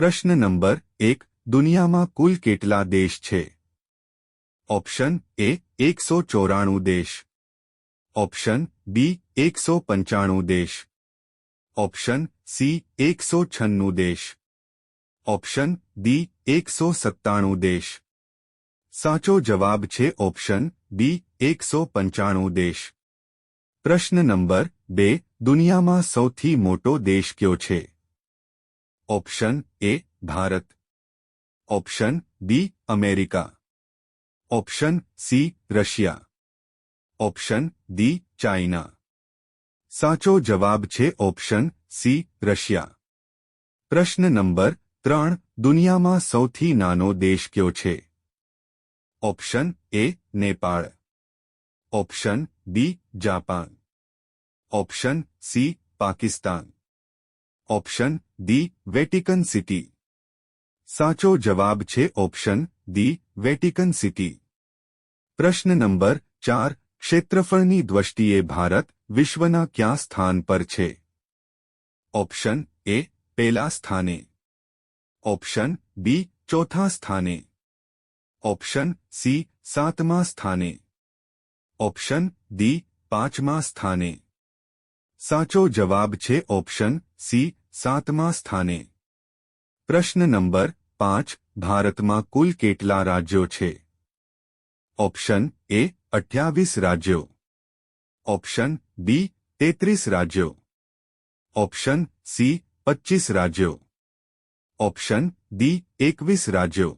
પ્રશ્ન નંબર એક દુનિયામાં કુલ કેટલા દેશ છે ઓપ્શન એ એકસો ચોરાણું દેશ ઓપ્શન બી એકસો પંચાણું દેશ ઓપ્શન સી એકસો છન્નું દેશ ઓપ્શન ડી એકસો સત્તાણું દેશ સાચો જવાબ છે ઓપ્શન બી એકસો પંચાણું દેશ પ્રશ્ન નંબર બે દુનિયામાં સૌથી મોટો દેશ કયો છે option A Bharat option B America option C Russia option D China સાચો જવાબ છે ઓપ્શન સી રશિયા પ્રશ્ન નંબર ત્રણ દુનિયામાં સૌથી નાનો દેશ કયો છે option A Nepal option B Japan option C Pakistan option D Vatican city સાચો જવાબ છે ઓપ્શન ડી વેટિકન સિટી પ્રશ્ન નંબર ચાર ક્ષેત્રફળની દ્રષ્ટિએ ભારત વિશ્વના ક્યાં સ્થાન પર છે ઓપ્શન એ પહેલા સ્થાને ઓપ્શન બી ચોથા સ્થાને ઓપ્શન સી સાતમા સ્થાને ઓપ્શન ડી પાંચમા સ્થાને સાચો જવાબ છે ઓપ્શન સી સાતમા સ્થાને પ્રશ્ન નંબર પાંચ ભારતમાં કુલ કેટલા રાજ્યો છે ઓપ્શન એ અઠ્યાવીસ રાજ્યો ઓપ્શન બી તેત્રીસ રાજ્યો ઓપ્શન સી પચ્ચીસ રાજ્યો ઓપ્શન ડી એકવીસ રાજ્યો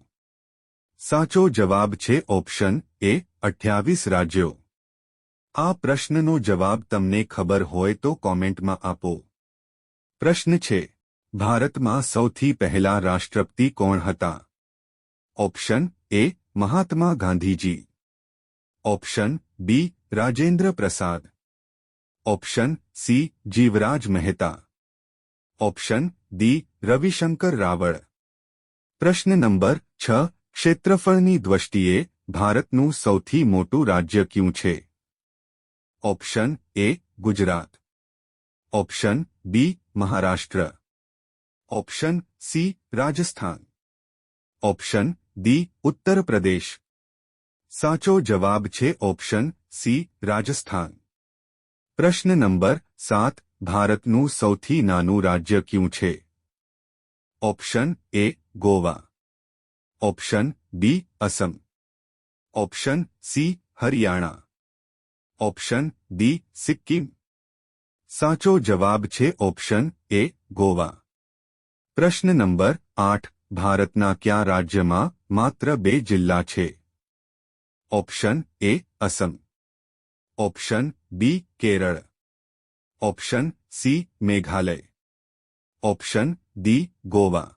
સાચો જવાબ છે ઓપ્શન એ અઠ્યાવીસ રાજ્યો આ પ્રશ્નનો જવાબ તમને ખબર હોય તો કોમેન્ટમાં આપો પ્રશ્ન છે, ભારતમાં સૌથી પહેલા રાષ્ટ્રપતિ કોણ હતા? Option A, Mahatma Gandhiji. Option B, Rajendra Prasad. Option C, Jivraj Mehta. Option D, Ravishankar Raval. પ્રશ્ન નંબર છ, ક્ષેત્રફળની દ્રષ્ટિએ ભારતનું સૌથી મોટું રાજ્ય ક્યું છે? Option A, Gujarat. Option B Maharashtra. Option C Rajasthan. Option D Uttar Pradesh સાચો જવાબ છે ઓપ્શન સી રાજસ્થાન. પ્રશ્ન નંબર સાત, ભારતનું સૌથી નાનું રાજ્ય ક્યું છે? Option A Goa. Option B Assam. Option C Haryana. Option D Sikkim. સાચો જવાબ છે ઓપ્શન એ ગોવા પ્રશ્ન નંબર આઠ ભારતના કયા રાજ્યમાં માત્ર બે જિલ્લા છે option A Assam option B Kerala option C Meghalaya option D Goa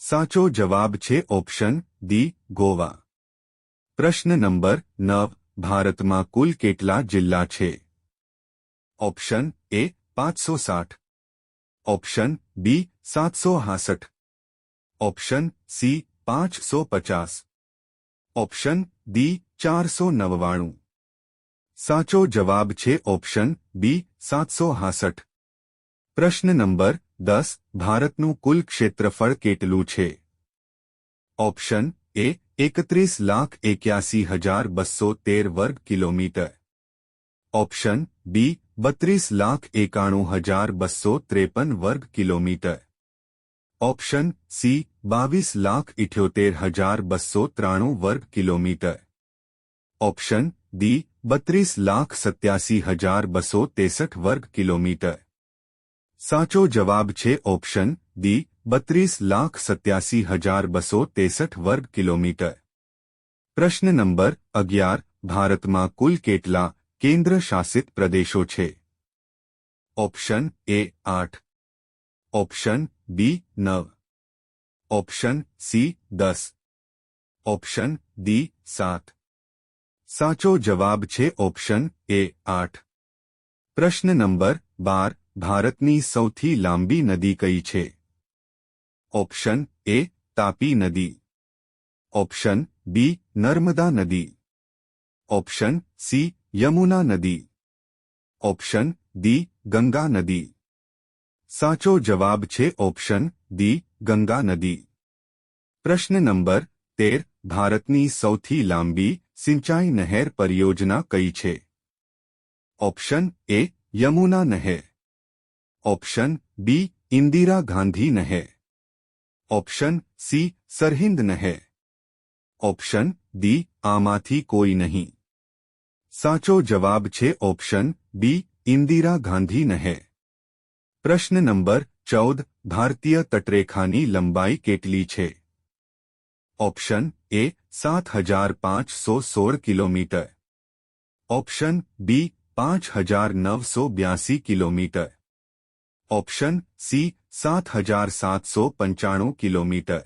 સાચો જવાબ છે ઓપ્શન ડી ગોવા પ્રશ્ન નંબર નવ ભારતમાં કુલ કેટલા જિલ્લા છે ઓપ્શન એ પાંચસો સાઠ ઓપ્શન બી સાતસો હાસઠ ઓપ્શન સી પાંચસો પચાસ ઓપ્શન ડી ચારસો નવ્વાણું સાચો જવાબ છે ઓપ્શન બી સાતસો હાસઠ પ્રશ્ન નંબર દસ ભારતનું કુલ ક્ષેત્રફળ કેટલું છે ઓપ્શન એ એકત્રીસ લાખ એક્યાસી હજાર બસો તેર વર્ગ કિલોમીટર ઓપ્શન બી બત્રીસ લાખ એકાણું હજાર બસો ત્રેપન વર્ગ કિલોમીટર ઓપ્શન સી બાવીસ લાખ ઇઠ્યોતેર હજાર બસો ત્રાણું વર્ગ કિલોમીટર ઓપ્શન ડી બત્રીસ લાખ સત્યાસી હજાર બસો તેસઠ વર્ગ કિલોમીટર સાચો જવાબ છે ઓપ્શન ડી બત્રીસ લાખ સત્યાસી હજાર બસો તેસઠ વર્ગ કિલોમીટર પ્રશ્ન નંબર અગિયાર ભારતમાં કુલ કેટલા કેન્દ્ર શાસિત પ્રદેશો છે ઓપ્શન એ આઠ ઓપ્શન બી નવ ઓપ્શન સી દસ ઓપ્શન ડી સાત સાચો જવાબ છે ઓપ્શન એ આઠ પ્રશ્ન નંબર બાર ભારતની સૌથી લાંબી નદી કઈ છે ઓપ્શન એ તાપી નદી ઓપ્શન બી નર્મદા નદી ઓપ્શન સી યમુના નદી ઓપ્શન ડી ગંગા નદી સાચો જવાબ છે ઓપ્શન દી ગંગા નદી પ્રશ્ન નંબર તેર ભારતની સૌથી લાંબી સિંચાઈ નહેર પરિયોજના કઈ છે ઓપ્શન એ યમુના નહેર ઓપ્શન બી ઇન્દિરા ગાંધી નહેર ઓપ્શન સી સરહિંદ નહેર ઓપ્શન ડી આમાંથી કોઈ નહીં સાચો જવાબ છે ઓપ્શન બી ઇન્દિરા ગાંધી નહેર પ્રશ્ન નંબર ચૌદ ભારતીય તટરેખાની લંબાઈ કેટલી છે ઓપ્શન એ સાત હજાર પાંચસો સોળ કિલોમીટર ઓપ્શન બી પાંચ હજાર નવસો બ્યાસી કિલોમીટર ઓપ્શન સી સાત હજાર સાતસો પંચાણું કિલોમીટર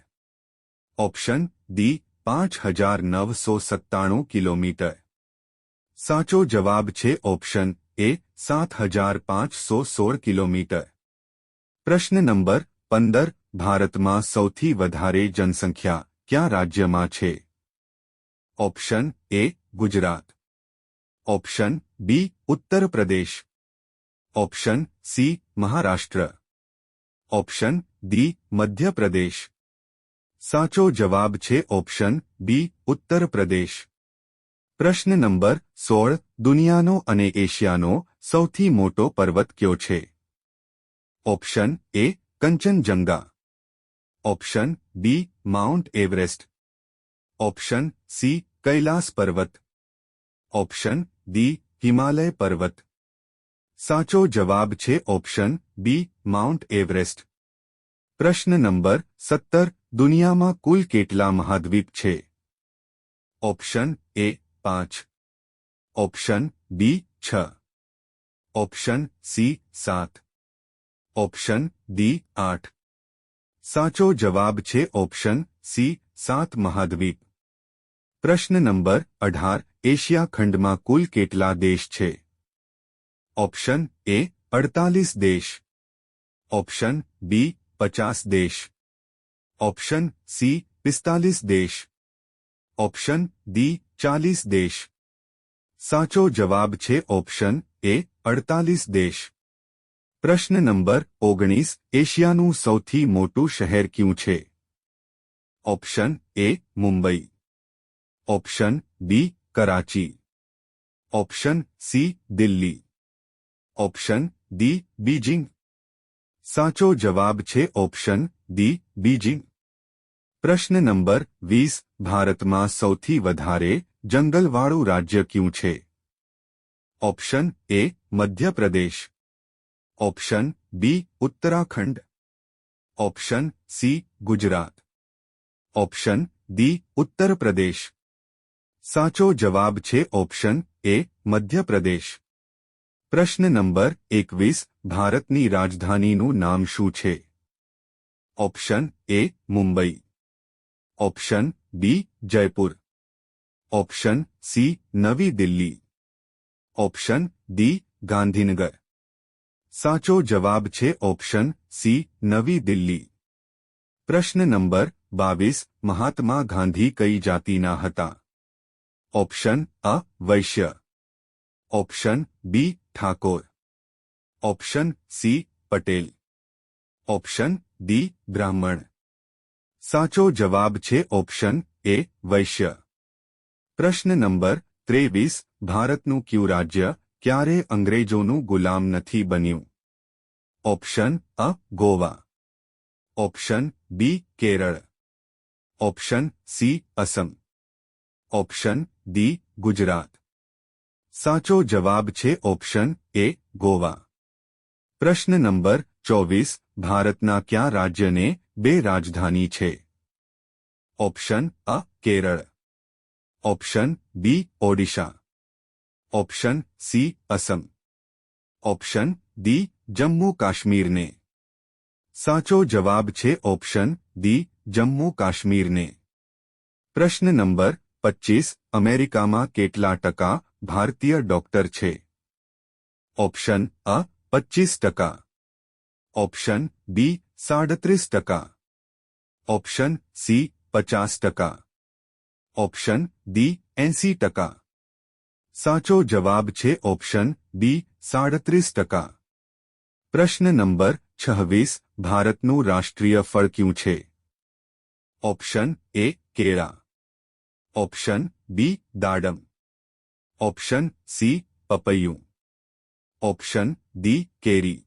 ઓપ્શન ડી પાંચ હજાર નવસો સત્તાણું કિલોમીટર સાચો જવાબ છે ઓપ્શન એ સાત હજાર પાંચસો સોળ કિલોમીટર પ્રશ્ન નંબર પંદર ભારતમાં સૌથી વધારે જનસંખ્યા ક્યાં રાજ્યમાં છે option A Gujarat option B Uttar Pradesh option C Maharashtra option D Madhya Pradesh સાચો જવાબ છે ઓપ્શન બી ઉત્તર પ્રદેશ પ્રશ્ન નંબર સોળ, દુનિયાનો અને એશિયાનો સૌથી મોટો પર્વત કયો છે? Option A Kanchenjunga. Option B Mount Everest. Option C Kailash પર્વત. ઓપ્શન ડી હિમાલય પર્વત. સાચો જવાબ છે ઓપ્શન બી માઉન્ટ એવરેસ્ટ. પ્રશ્ન નંબર સત્તર, દુનિયામાં કુલ કેટલા મહાદ્વીપ છે? ઓપ્શન એ પાંચ ઓપ્શન બી છ ઓપ્શન સી સાત ઓપ્શન ડી આઠ સાચો જવાબ છે ઓપ્શન સી સાત મહાદ્વીપ પ્રશ્ન નંબર અઢાર એશિયા ખંડમાં કુલ કેટલા દેશ છે ઓપ્શન એ અડતાલીસ દેશ ઓપ્શન બી પચાસ દેશ ઓપ્શન સી પિસ્તાલીસ દેશ ઓપ્શન ડી ચાલીસ દેશ સાચો જવાબ છે ઓપ્શન એ અડતાલીસ દેશ પ્રશ્ન નંબર ઓગણીસ એશિયાનું સૌથી મોટું શહેર ક્યું છે option A Mumbai option B Karachi option C Delhi option D Beijing સાચો જવાબ છે ઓપ્શન ડી બીજિંગ પ્રશ્ન નંબર વીસ ભારતમાં સૌથી વધારે જંગલવાળું રાજ્ય ક્યું છે option A Madhya Pradesh option B Uttarakhand option C Gujarat option D Uttar Pradesh સાચો જવાબ છે ઓપ્શન એ મધ્યપ્રદેશ પ્રશ્ન નંબર એકવીસ ભારતની રાજધાનીનું નામ શું છે ઓપ્શન એ Mumbai option B Jaipur option C Navi Delhi option D Gandhinagar સાચો જવાબ છે ઓપ્શન સી નવી દિલ્હી પ્રશ્ન નંબર બાવીસ મહાત્મા ગાંધી કઈ જાતિના હતા option A Vaishya option B Thakor option C Patel option D Brahmin સાચો જવાબ છે ઓપ્શન એ વૈશ્ય પ્રશ્ન નંબર ત્રેવીસ ભારતનું ક્યુ રાજ્ય ક્યારે અંગ્રેજોનું ગુલામ નથી બન્યું option A Goa option B Kerala option C Assam option D Gujarat સાચો જવાબ છે ઓપ્શન એ ગોવા પ્રશ્ન નંબર ચોવીસ ભારતના કયા રાજ્યને બે રાજધાની છે option A Kerala option B Odisha option C Assam option D Jammu કાશ્મીરને સાચો જવાબ છે ઓપ્શન ડી જમ્મુ કાશ્મીરને પ્રશ્ન નંબર પચીસ અમેરિકામાં કેટલા ટકા ભારતીય ડોક્ટર છે ઓપ્શન અ પચીસ ટકા ઓપ્શન બી સાડત્રીસ ટકા. ઓપ્શન સી પચાસ ટકા. ઓપ્શન ડી એંસી ટકા. સાચો જવાબ છે ઓપ્શન બી સાડત્રીસ ટકા. પ્રશ્ન નંબર છવ્વીસ, ભારતનું રાષ્ટ્રીય ફળ ક્યું છે? ઓપ્શન એ કેળા. ઓપ્શન બી દાડમ. ઓપ્શન સી પપૈયું. ઓપ્શન ડી કેરી.